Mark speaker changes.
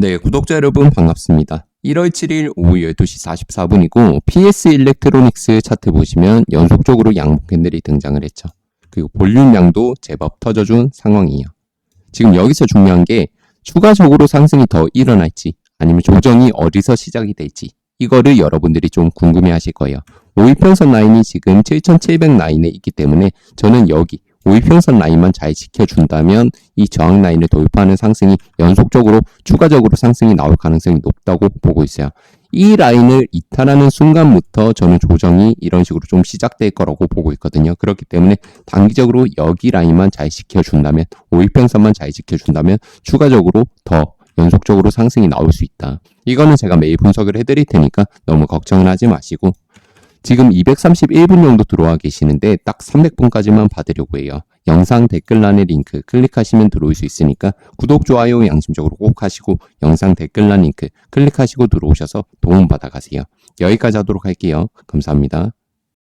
Speaker 1: 네, 구독자 여러분 반갑습니다. 1월 7일 오후 12시 44분이고 PS 일렉트로닉스 차트 보시면 연속적으로 양봉 캔들이 등장을 했죠. 그리고 볼륨량도 제법 터져준 상황이에요. 지금 여기서 중요한 게 추가적으로 상승이 더 일어날지 아니면 조정이 어디서 시작이 될지 이거를 여러분들이 좀 궁금해 하실 거예요. 5일평선 라인이 지금 7700 라인에 있기 때문에 저는 여기 5일평선 라인만 잘 지켜준다면 이 저항 라인을 돌파하는 상승이 연속적으로 추가적으로 상승이 나올 가능성이 높다고 보고 있어요. 이 라인을 이탈하는 순간부터 저는 조정이 이런 식으로 좀 시작될 거라고 보고 있거든요. 그렇기 때문에 단기적으로 여기 라인만 잘 지켜준다면 5일평선만 잘 지켜준다면 추가적으로 더 연속적으로 상승이 나올 수 있다. 이거는 제가 매일 분석을 해드릴 테니까 너무 걱정을 하지 마시고 지금 231분 정도 들어와 계시는데 딱 300분까지만 받으려고 해요. 영상 댓글란의 링크 클릭하시면 들어올 수 있으니까 구독, 좋아요 양심적으로 꼭 하시고 영상 댓글란 링크 클릭하시고 들어오셔서 도움받아 가세요. 여기까지 하도록 할게요. 감사합니다.